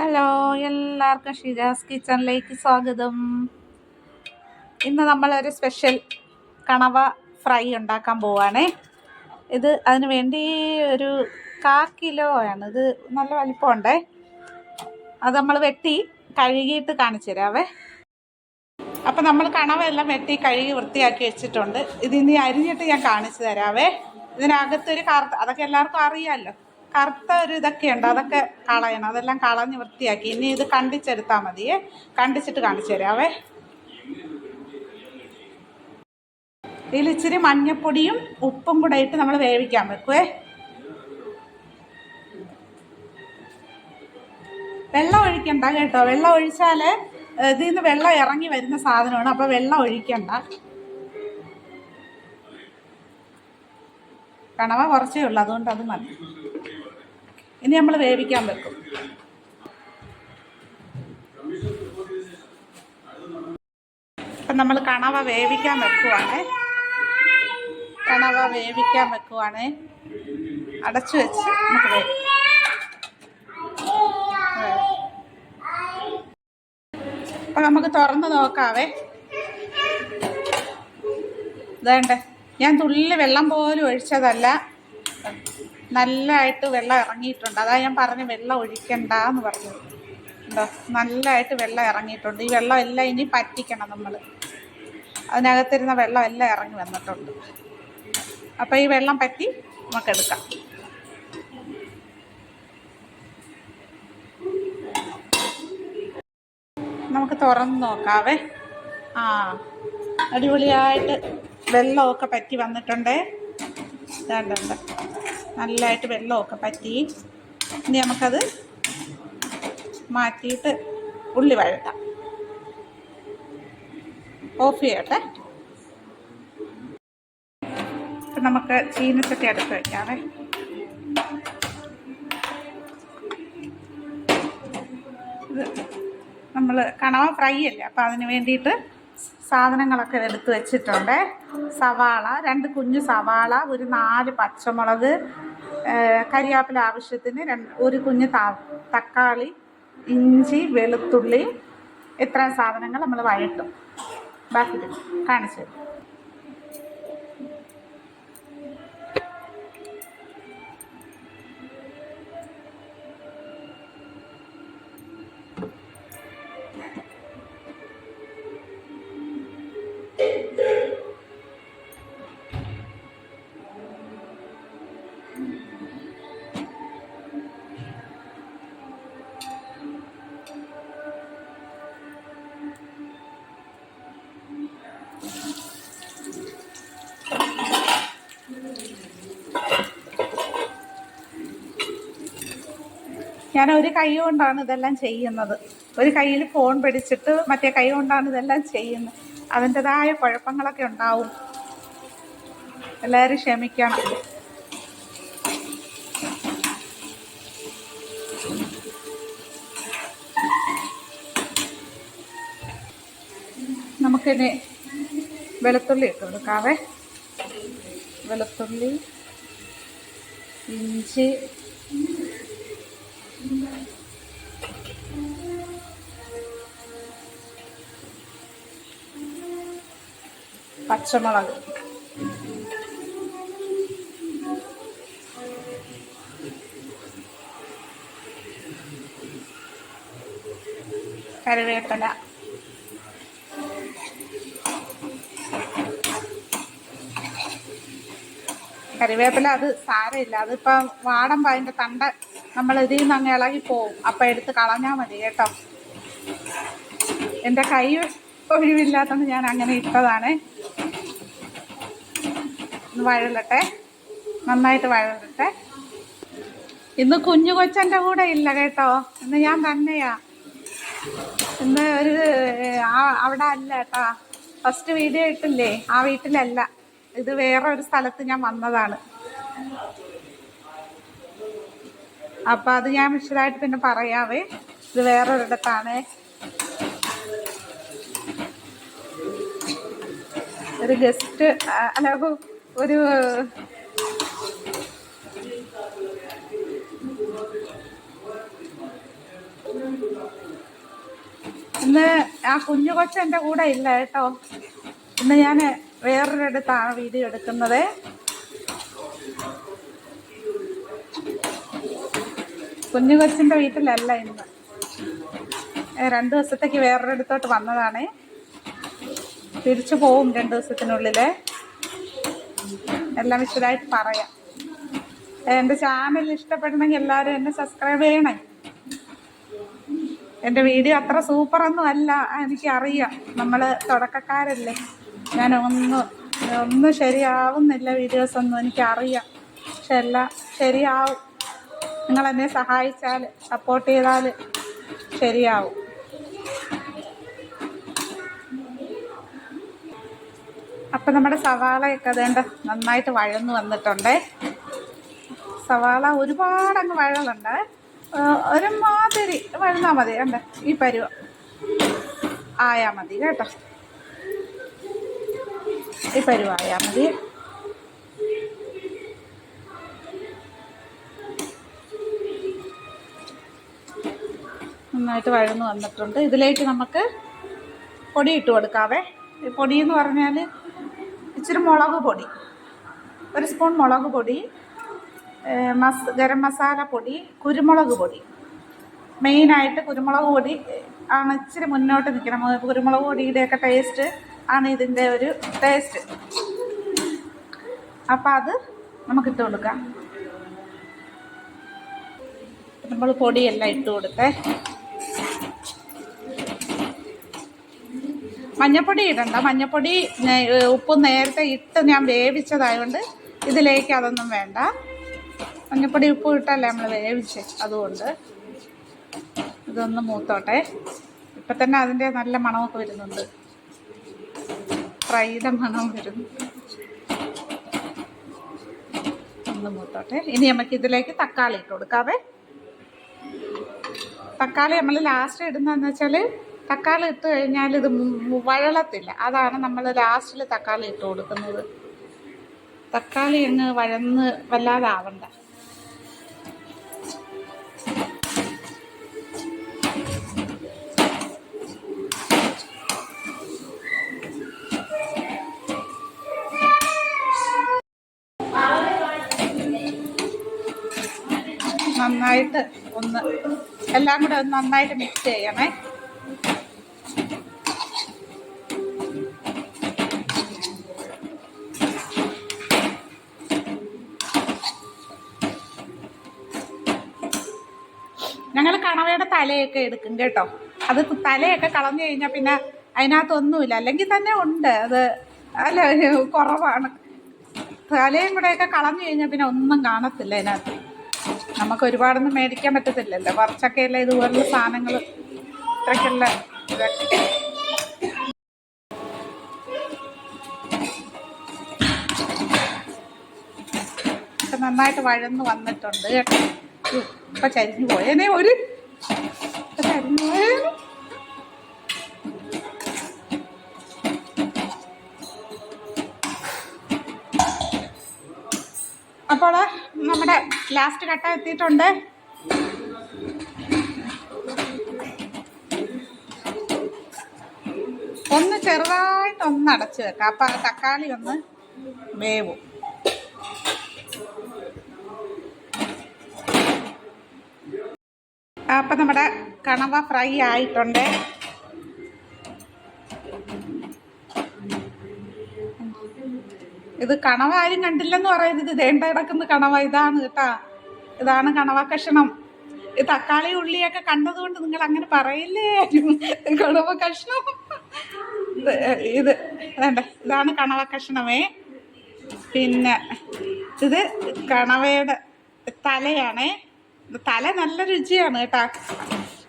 Hello എല്ലാവർക്കും ഷിജാസ് കിച്ചണിലേക്ക് സ്വാഗതം. ഇന്ന് നമ്മളൊരു സ്പെഷ്യൽ കണവ ഫ്രൈ ഉണ്ടാക്കാൻ പോവാണേ. ഇത് അതിന് വേണ്ടി ഒരു കാ കിലോ ആണ് ഇത് നല്ല വലിപ്പമുണ്ടേ. അത് നമ്മൾ വെട്ടി കഴുകിയിട്ട് കാണിച്ചു തരാവേ. അപ്പം നമ്മൾ കണവ എല്ലാം വെട്ടി കഴുകി വൃത്തിയാക്കി വെച്ചിട്ടുണ്ട്. ഇത് ഇനി അരിഞ്ഞിട്ട് ഞാൻ കാണിച്ചു തരാവേ. ഇതിനകത്തൊരു കറുത്ത അതൊക്കെ എല്ലാവർക്കും അറിയാമല്ലോ കറുത്ത ഒരു ഇതൊക്കെ ഉണ്ട്. അതൊക്കെ കളയണം. അതെല്ലാം കളഞ്ഞ് വൃത്തിയാക്കി. ഇനി ഇത് കണ്ടിച്ചെടുത്താൽ മതിയേ. കണ്ടിച്ചിട്ട് കാണിച്ചു തരാവേ. ഇതിൽ ഇച്ചിരി മഞ്ഞപ്പൊടിയും ഉപ്പും കൂടെ ഇട്ട് നമ്മൾ വേവിക്കാൻ വെക്കുവേ. വെള്ളം ഒഴിക്കണ്ട കേട്ടോ. വെള്ളം ഒഴിച്ചാൽ ഇതിൽ നിന്ന് വെള്ളം ഇറങ്ങി വരുന്ന സാധനമാണ്. അപ്പോൾ വെള്ളം ഒഴിക്കണ്ട. കണവ കുറച്ചേ ഉള്ളൂ. അതുകൊണ്ട് അത് മതി. ഇനി നമ്മൾ വേവിക്കാൻ വെക്കും. അപ്പം നമ്മൾ കണവ വേവിക്കാൻ വെക്കുവാണ്. കണവ വേവിക്കാൻ വെക്കുവാണ്. അടച്ചു വെച്ച് നമുക്ക് വേവിക്കാം. അപ്പം നമുക്ക് തുറന്ന് നോക്കാവേ. ഇതേണ്ടേ ഞാൻ തുള്ളി വെള്ളം പോലും ഒഴിച്ചതല്ല. നല്ലതായിട്ട് വെള്ളം ഇറങ്ങിയിട്ടുണ്ട്. അതാ ഞാൻ പറഞ്ഞു വെള്ളം ഒഴിക്കണ്ട എന്ന് പറഞ്ഞത് ഉണ്ടോ നല്ലതായിട്ട് വെള്ളം ഇറങ്ങിയിട്ടുണ്ട്. ഈ വെള്ളം എല്ലാം ഇനി പറ്റിക്കണം നമ്മൾ അതിനകത്തിരുന്ന വെള്ളം എല്ലാം ഇറങ്ങി വന്നിട്ടുണ്ട്. അപ്പോൾ ഈ വെള്ളം പറ്റി നമുക്ക് എടുക്കാം. നമുക്ക് തുറന്ന് നോക്കാവേ. ആ അടിപൊളിയായിട്ട് വെള്ളമൊക്കെ പറ്റി വന്നിട്ടുണ്ടേ. ഇതാണ്ടുണ്ട് നല്ലതായിട്ട് വെള്ളമൊക്കെ പറ്റി. ഇനി നമുക്കത് മാറ്റിയിട്ട് ഉള്ളി വഴട്ടാം ഓഫ് ചെയ്യട്ടെ. ഇപ്പം നമുക്ക് ചീനച്ചട്ടി അടുത്ത് വയ്ക്കാവേ ഇത് നമ്മൾ കണവ ഫ്രൈ അല്ലേ അപ്പോൾ അതിന് വേണ്ടിയിട്ട് സാധനങ്ങളൊക്കെ എടുത്ത് വെച്ചിട്ടുണ്ട്. സവാള രണ്ട് കുഞ്ഞ് സവാള ഒരു നാല് പച്ചമുളക് കരിയാപ്പില ആവശ്യത്തിന് രണ്ട് ഒരു കുഞ്ഞ് തക്കാളി ഇഞ്ചി വെളുത്തുള്ളി ഇത്രയും സാധനങ്ങൾ നമ്മൾ വഴട്ടും ബാക്കി കാണിച്ചു തരും ഞാൻ ഒരു കൈ കൊണ്ടാണ് ഇതെല്ലാം ചെയ്യുന്നത്. ഒരു കയ്യിൽ ഫോൺ പിടിച്ചിട്ട് മറ്റേ കൈ കൊണ്ടാണ് ഇതെല്ലാം ചെയ്യുന്നത്. അതിന്റെതായ കുഴപ്പങ്ങളൊക്കെ ഉണ്ടാവും. എല്ലാവരും ക്ഷമിക്കണം. നമുക്കിനി വെളുത്തുള്ളി ഇട്ട് കൊടുക്കാവേ. വെളുത്തുള്ളി ഇഞ്ചി പച്ചമുളക്. കറിവേപ്പില. കറിവേപ്പില അത് സാരമില്ല. അതിപ്പം വാടുമ്പോൾ അതിന്റെ തണ്ട നമ്മൾ ഇതിൽ നിന്ന് അങ്ങ് ഇളകി പോവും. അപ്പം എടുത്ത് കളഞ്ഞാൽ മതി കേട്ടോ. എന്റെ കൈ ഒഴിവില്ലാത്തത് ഞാൻ അങ്ങനെ ഇട്ടതാണ്. വഴലട്ടെ. നന്നായിട്ട് വഴലട്ടെ. ഇന്ന് കുഞ്ഞു കൊച്ചന്റെ കൂടെ ഇല്ല കേട്ടോ. ഇന്ന് ഞാൻ തന്നെയാ. ഇന്ന് ഒരു അവിടെ അല്ല കേട്ടോ. ഫസ്റ്റ് വീഡിയോ ഇട്ടില്ലേ? ആ വീട്ടിലല്ല. ഇത് വേറെ ഒരു സ്ഥലത്ത് ഞാൻ വന്നതാണ്. അപ്പം അത് ഞാൻ വിശദമായിട്ട് പിന്നെ പറയാവേ. ഇത് വേറൊരിടത്താണ്. ഒരു ഗസ്റ്റ് അല്ല ഒരു ഇന്ന് ആ കുഞ്ഞു കൊച്ചു കൂടെ ഇല്ല കേട്ടോ. ഇന്ന് ഞാൻ വേറൊരിടത്താണ് വീഡിയോ എടുക്കുന്നത്. കുഞ്ഞു കൊച്ചിന്റെ വീട്ടിലല്ല ഇന്ന്. രണ്ടു ദിവസത്തേക്ക് വേറൊരിടത്തോട്ട് വന്നതാണേ. തിരിച്ചു പോവും രണ്ട് ദിവസത്തിനുള്ളിൽ എല്ലാം വിശദമായിട്ട് പറയാം. എന്റെ ചാനൽ ഇഷ്ടപ്പെടണമെങ്കിൽ എല്ലാവരും എന്നെ സബ്സ്ക്രൈബ് ചെയ്യണേ. എന്റെ വീഡിയോ അത്ര സൂപ്പറൊന്നും അല്ല എനിക്കറിയാം. നമ്മൾ തുടക്കക്കാരല്ലേ. ഞാൻ ഒന്ന് ഒന്നും ശരിയാവുന്നില്ല വീഡിയോസൊന്നും എനിക്കറിയാം. പക്ഷെ എല്ലാം ശരിയാവും. നിങ്ങൾ എന്നെ സഹായിച്ചാൽ സപ്പോർട്ട് ചെയ്താൽ ശരിയാവും. അപ്പം നമ്മുടെ സവാളയൊക്കെ അതേണ്ട നന്നായിട്ട് വഴന്ന് വന്നിട്ടുണ്ടേ. സവാള ഒരുപാട് അങ്ങ് വഴലുണ്ട് ഒരുമാതിരി വഴന്നാൽ മതി. കണ്ടേ? ഈ പരുവ. ആയാൽ മതി കേട്ടോ. ഈ പരുവ ആയാൽ മതി. നന്നായിട്ട് വഴന്ന് വന്നിട്ടുണ്ട്. ഇതിലേക്ക് നമുക്ക് പൊടി ഇട്ട് കൊടുക്കാവേ. പൊടി എന്ന് പറഞ്ഞാൽ ഇച്ചിരി മുളക് പൊടി. ഒരു സ്പൂൺ മുളക് പൊടി മസ് ഗരം മസാല പൊടി കുരുമുളക് പൊടി. മെയിനായിട്ട് കുരുമുളക് പൊടി ആണ് ഇച്ചിരി മുന്നോട്ട് നിൽക്കണം. കുരുമുളക് പൊടിയുടെയൊക്കെ ടേസ്റ്റ് ആണ് ഇതിന്റെ ഒരു ടേസ്റ്റ് അപ്പം അത് നമുക്കിട്ട് കൊടുക്കാം. നമ്മൾ പൊടിയെല്ലാം ഇട്ട് കൊടുത്തേ. മഞ്ഞപ്പൊടി ഇടണ്ട. മഞ്ഞപ്പൊടി ഉപ്പ് നേരത്തെ ഇട്ട് ഞാൻ വേവിച്ചതായതുകൊണ്ട് ഇതിലേക്ക് അതൊന്നും വേണ്ട. മഞ്ഞപ്പൊടി ഉപ്പ് ഇട്ടല്ലേ നമ്മൾ വേവിച്ച്? അതുകൊണ്ട് ഇതൊന്ന് മൂത്തോട്ടെ. ഇപ്പം തന്നെ അതിന്റെ നല്ല മണമൊക്കെ വരുന്നുണ്ട്. ഫ്രൈയുടെ മണം വരുന്നു ഒന്ന് മൂത്തോട്ടെ. ഇനി നമുക്ക് ഇതിലേക്ക് തക്കാളി ഇട്ട് കൊടുക്കാവേ. തക്കാളി നമ്മൾ ലാസ്റ്റ് ഇടുന്നതെന്ന് വെച്ചാൽ തക്കാളി ഇട്ട് കഴിഞ്ഞാൽ ഇത് വഴളത്തില്ല. അതാണ് നമ്മൾ ലാസ്റ്റിൽ തക്കാളി ഇട്ട് കൊടുക്കുന്നത്. തക്കാളി അങ്ങ് വഴന്ന് വല്ലാതെ ആവണ്ട നന്നായിട്ട് ഒന്ന് എല്ലാം കൂടെ ഒന്ന് നന്നായിട്ട് മിക്സ് ചെയ്യണേ. ഞങ്ങൾ കണവയുടെ തലയൊക്കെ എടുക്കും കേട്ടോ. അത് തലയൊക്കെ കളഞ്ഞു കഴിഞ്ഞാൽ പിന്നെ അതിനകത്തൊന്നുമില്ല. അല്ലെങ്കിൽ തന്നെ ഉണ്ട്. അത് അല്ല കുറവാണ്. തലയും കൂടെയൊക്കെ കളഞ്ഞു കഴിഞ്ഞാൽ പിന്നെ ഒന്നും കാണത്തില്ല അതിനകത്ത്. നമുക്ക് ഒരുപാടൊന്നും മേടിക്കാൻ പറ്റത്തില്ലല്ലോ. കുറച്ചൊക്കെയല്ലേ ഇതുപോലുള്ള സാധനങ്ങൾ ഇത്രയ്ക്കുള്ള ഇതൊക്കെ നന്നായിട്ട് വഴന്ന് വന്നിട്ടുണ്ട് കേട്ടോ. ഇപ്പൊ ചരിഞ്ഞു പോയേനെ ഒരു ചരിഞ്ഞു അപ്പോൾ നമ്മുടെ ലാസ്റ്റ് ഘട്ടം എത്തിയിട്ടുണ്ട്. ഒന്ന് ചെറുതായിട്ട് ഒന്ന് അടച്ചു വെക്കാം. അപ്പൊ ആ തക്കാളി ഒന്ന് വേവും. അപ്പൊ നമ്മുടെ കണവ ഫ്രൈ ആയിട്ടുണ്ട്. ഇത് കണവ ആരും കണ്ടില്ലെന്ന് പറയുന്നത് ഇതേണ്ട കിടക്കുന്ന കണവ ഇതാണ് കേട്ടാ. ഇതാണ് കണവ കഷണം. ഈ തക്കാളി ഉള്ളിയൊക്കെ കണ്ടതുകൊണ്ട് നിങ്ങൾ അങ്ങനെ പറയില്ലേ? കണവ കഷ്ണം. ഇത് ഇത് വേണ്ട. ഇതാണ് കണവ കഷ്ണമേ. പിന്നെ ഇത് കണവയുടെ തലയാണേ. തല നല്ല രുചിയാണ് കേട്ടാ.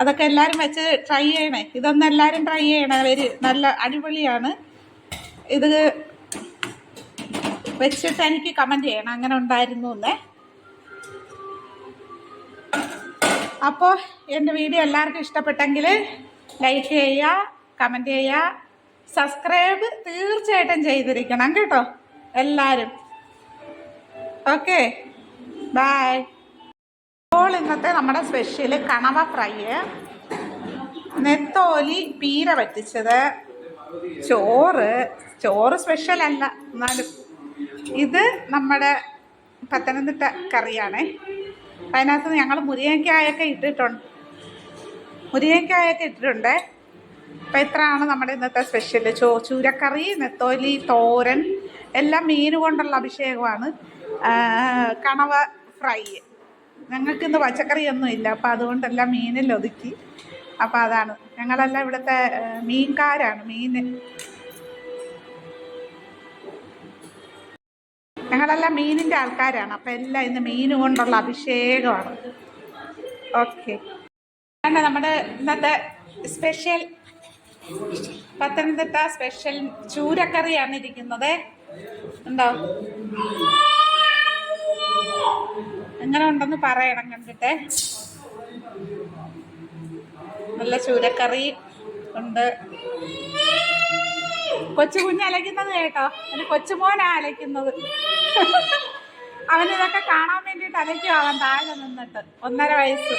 അതൊക്കെ എല്ലാവരും വെച്ച് ട്രൈ ചെയ്യണേ. ഇതൊന്നും എല്ലാവരും ട്രൈ ചെയ്യണേ. വരി നല്ല അടിപൊളിയാണ്. ഇത് വെച്ചിട്ട് എനിക്ക് കമന്റ് ചെയ്യണം. അങ്ങനെ ഉണ്ടായിരുന്നു എന്നേ. അപ്പോൾ എന്റെ വീഡിയോ എല്ലാവർക്കും ഇഷ്ടപ്പെട്ടെങ്കിൽ ലൈക്ക് ചെയ്യുക കമന്റ് ചെയ്യുക സബ്സ്ക്രൈബ് തീർച്ചയായിട്ടും ചെയ്തിരിക്കണം കേട്ടോ. എല്ലാവരും ഓക്കെ ബായ് അപ്പോൾ ഇന്നത്തെ നമ്മുടെ സ്പെഷ്യൽ കണവ ഫ്രൈ നെത്തോലി പീര പറ്റിച്ചത് ചോറ്. ചോറ് സ്പെഷ്യൽ അല്ല എന്നാലും. ഇത് നമ്മുടെ പത്തനംതിട്ട കറിയാണേ. അതിനകത്ത് ഞങ്ങൾ മുരിങ്ങക്കായൊക്കെ ഇട്ടിട്ടുണ്ട്. മുരിങ്ങക്കായൊക്കെ ഇട്ടിട്ടുണ്ട്. അപ്പം ഇത്രയാണ് നമ്മുടെ ഇന്നത്തെ സ്പെഷ്യൽ ചോ ചൂരക്കറി നെത്തോലി തോരൻ എല്ലാം മീൻ കൊണ്ടുള്ള അഭിഷേകമാണ്. കണവ ഫ്രൈ. ഞങ്ങൾക്ക് ഇന്ന് പച്ചക്കറിയൊന്നും ഇല്ല. അപ്പം അതുകൊണ്ടെല്ലാം മീനിൽ ഒതുക്കി. അപ്പം അതാണ്. ഞങ്ങളെല്ലാം ഇവിടുത്തെ മീൻകാരാണ്. മീൻ. ഞങ്ങളെല്ലാം മീനിന്റെ ആൾക്കാരാണ്. അപ്പം എല്ലാം ഇന്ന് മീൻ കൊണ്ടുള്ള അഭിഷേകമാണ്. ഓക്കെ. നമ്മുടെ ഇന്നത്തെ സ്പെഷ്യൽ പത്തനംതിട്ട സ്പെഷ്യൽ ചൂരക്കറിയാണ് ഇരിക്കുന്നത്. ഉണ്ടോ? എങ്ങനെ ഉണ്ടെന്ന് പറയണം കണ്ടിട്ട്. നല്ല ചൂരക്കറി ഉണ്ട്. കൊച്ചു കുഞ്ഞ് അലയ്ക്കുന്നത് കേട്ടോ. ഒരു കൊച്ചുമോനാ അലയ്ക്കുന്നത്. അവനിതൊക്കെ കാണാൻ വേണ്ടിയിട്ട് അലയ്ക്കും അവൻ താഴെ നിന്നിട്ട്. ഒന്നര വയസ്സ്.